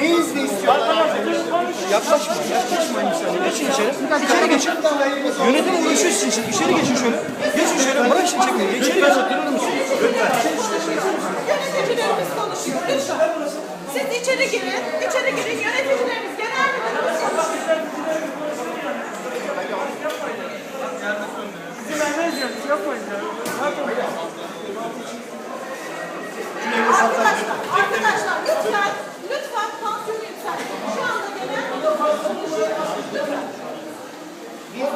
Neyiniz ne istiyorlar? Yaklaşma, yaklaşma insanı. Geçin içeri. İçeri geçin. Yönetim uğraşıyor sizin için. İçeri geçin şöyle. Geçin şöyle. Bırak şimdi çekmeyi. İçeri geçin. Durur musunuz? Lütfen. Yöneticilerimiz konuşuyor. Lütfen. Siz içeri girin. Minha